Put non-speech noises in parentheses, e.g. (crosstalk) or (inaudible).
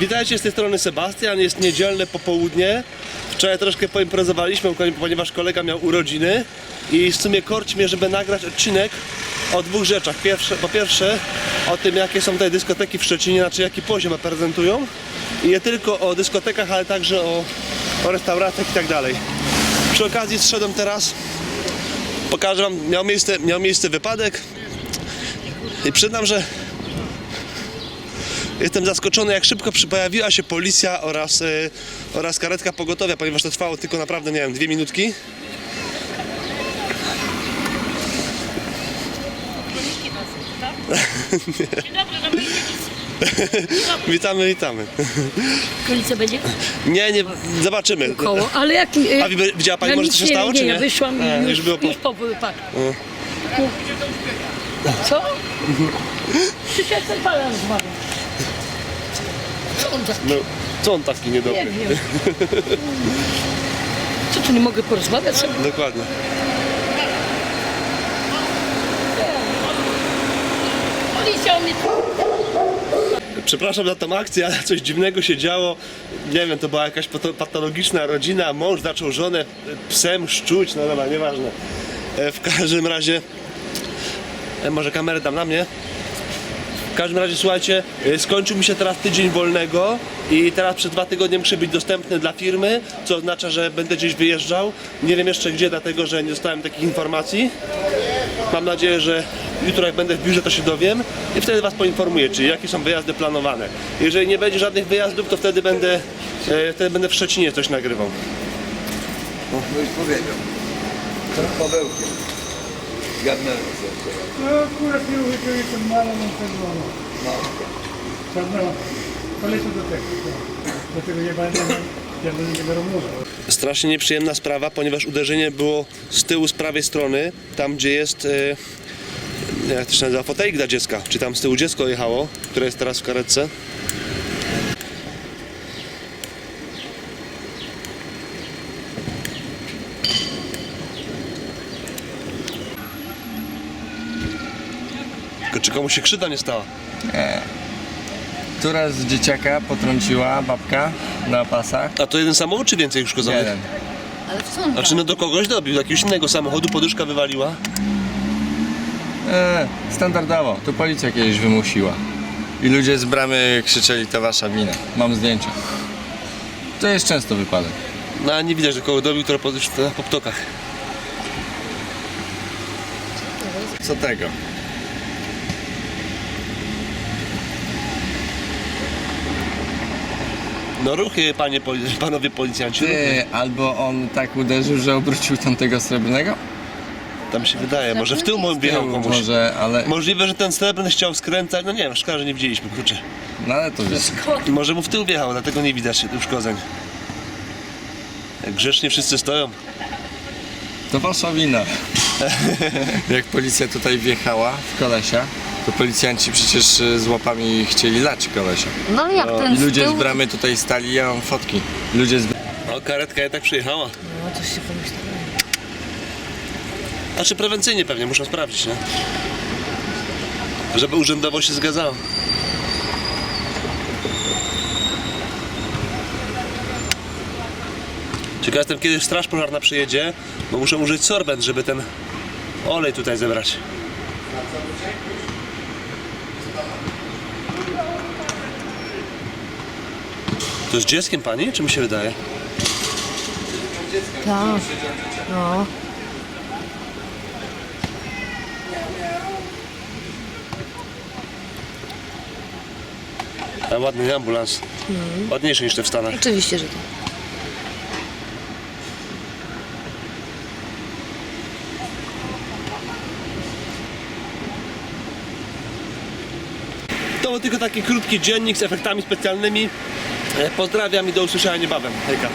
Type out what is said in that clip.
Witajcie z tej strony Sebastian, jest niedzielne popołudnie. Wczoraj troszkę poimprezowaliśmy, ponieważ kolega miał urodziny i w sumie korci mnie, żeby nagrać odcinek o dwóch rzeczach. Pierwsze, po pierwsze o tym, jakie są tutaj dyskoteki w Szczecinie, znaczy jaki poziom prezentują. I nie tylko o dyskotekach, ale także o, o restauracjach i tak dalej. Przy okazji zszedłem teraz, pokażę wam, miał miejsce, miał miejsce wypadek i przyznam, że Jestem zaskoczony, jak szybko pojawiła się policja oraz, e, oraz karetka pogotowia, ponieważ to trwało tylko naprawdę, nie wiem, dwie minutki. (laughs) Dzień dobry, no my (laughs) Witamy, witamy. Policja będzie Nie, nie, zobaczymy. koło, ale jak... A wi- widziała pani może, co się stało, nie, czy nie? Ja wyszłam A, już, już było po- już po wypadku. Co? Przecież ja ten pan rozmawiam. On tak? No, co on taki Nie niedobry? wiem. Co tu nie mogę porozmawiać? Dokładnie. Policja mnie tu... Przepraszam za tą akcję, ale coś dziwnego się działo. Nie wiem, to była jakaś pato- patologiczna rodzina. Mąż zaczął żonę psem szczuć, no dobra, nieważne. E, W każdym razie, e, może kamerę dam na mnie. Każdym razie, słuchajcie, e, skończył mi się teraz tydzień wolnego i teraz przez dwa tygodnie muszę być dostępny dla firmy, co oznacza, że będę gdzieś wyjeżdżał. Nie wiem jeszcze gdzie, dlatego że nie dostałem takich informacji. Mam nadzieję, że jutro jak będę w biurze to się dowiem i wtedy Was poinformuję, czy jakie są wyjazdy planowane. Jeżeli nie będzie żadnych wyjazdów, to wtedy będę, e, wtedy będę w Szczecinie coś nagrywał. No już powiedział. Pawełkiem. Gadnęło sobie. No akurat nie użyczyli ten malą czerwoną. Czarną. Polecę do tego. tak. Do tego nie będę, ja do niego rozmawiał. Strasznie nieprzyjemna sprawa, ponieważ uderzenie było z tyłu, z prawej strony, tam gdzie jest, e, jak to się nazywa, fotelik dla dziecka, czy tam z tyłu dziecko jechało, które jest teraz w karetce. Tylko czy komuś się krzywda nie stała? Która z dzieciaka potrąciła babka na pasach? A to jeden samochód, czy więcej uszkodzonych? Jeden. Ale w co on Znaczy no do kogoś dobił, do jakiegoś innego samochodu, poduszka wywaliła. E, standardowo, to policja kiedyś wymusiła. I ludzie z bramy krzyczeli, to wasza wina. Mam zdjęcia. To jest często wypadek. No a nie widać, że kogo dobił, po, na poptokach. Co tego? No ruchy, panie, poli- (laughs) panowie policjanci, ruchy. Ty, albo on tak uderzył, że obrócił tamtego srebrnego? Tam się wydaje, może w tył mu wjechał komuś. Może, ale... Możliwe, że ten srebrny chciał skręcać, no nie wiem, szkoda, że nie widzieliśmy, kurczę. No ale to wiesz. Może mu w tył wjechał, dlatego nie widać uszkodzeń. Jak grzecznie wszyscy stoją. To wasza wina. (laughs) Jak policja tutaj wjechała w kolesia, to policjanci przecież e, z łapami chcieli lać kolesia. No jak ten I ludzie z tyłu... bramy tutaj stali, ja mam fotki. Ludzie z No karetka jednak przyjechała. No to się pomyślałem. Znaczy prewencyjnie pewnie, muszą sprawdzić, nie? Żeby urzędowo się zgadzało. Ciekaw jestem, kiedy straż pożarna przyjedzie, bo muszę użyć sorbent, żeby ten olej tutaj zebrać. To z dzieckiem pani, czy mi się wydaje? Tak. No. A ładny ambulans. Ładniejszy niż te w Stanach. Oczywiście, że tak. To był tylko taki krótki dziennik z efektami specjalnymi. Pozdrawiam i do usłyszenia niebawem. Hejka.